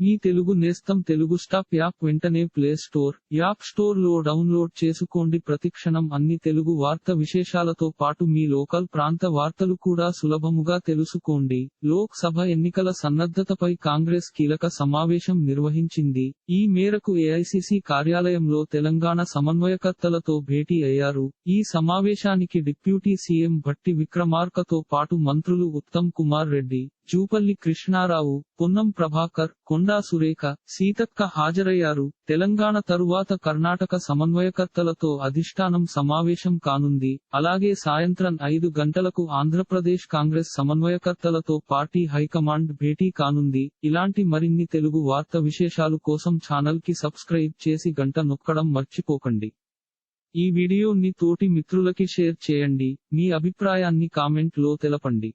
మీ తెలుగు నేస్తం Telugu stop app వెంటనే play store app స్టోర్లో డౌన్లోడ్ చేసుకోండి. ప్రతిక్షణం అన్ని తెలుగు వార్త విశేషాలతో పాటు మీ లోకల్ ప్రాంత వార్తలు కూడా సులభముగా తెలుసుకోండి. లోక్ సభ ఎన్నికల సన్నద్ధతపై కాంగ్రెస్ కీలక సమావేశం నిర్వహించింది. ఈ మేరకు ఏఐసిసి కార్యాలయంలో తెలంగాణ సమన్వయకర్తలతో భేటీ అయ్యారు. ఈ సమావేశానికి డిప్యూటీ సీఎం భట్టి విక్రమార్కతో పాటు మంత్రులు ఉత్తమ్ కుమార్ రెడ్డి జూపల్లి కృష్ణారావు పొన్నం ప్రభాకర్ కొండా సురేఖ సీతక్క హాజరయ్యారు. తెలంగాణ తరువాత కర్ణాటక సమన్వయకర్తలతో అధిష్టానం సమావేశం కానుంది. అలాగే సాయంత్రం ఐదు గంటలకు ఆంధ్రప్రదేశ్ కాంగ్రెస్ సమన్వయకర్తలతో పార్టీ హైకమాండ్ భేటీ కానుంది. ఇలాంటి మరిన్ని తెలుగు వార్త విశేషాలు కోసం ఛానల్కి సబ్స్క్రైబ్ చేసి గంట నొక్కడం మర్చిపోకండి. ఈ వీడియోని తోటి మిత్రులకి షేర్ చేయండి. మీ అభిప్రాయాన్ని కామెంట్లో తెలపండి.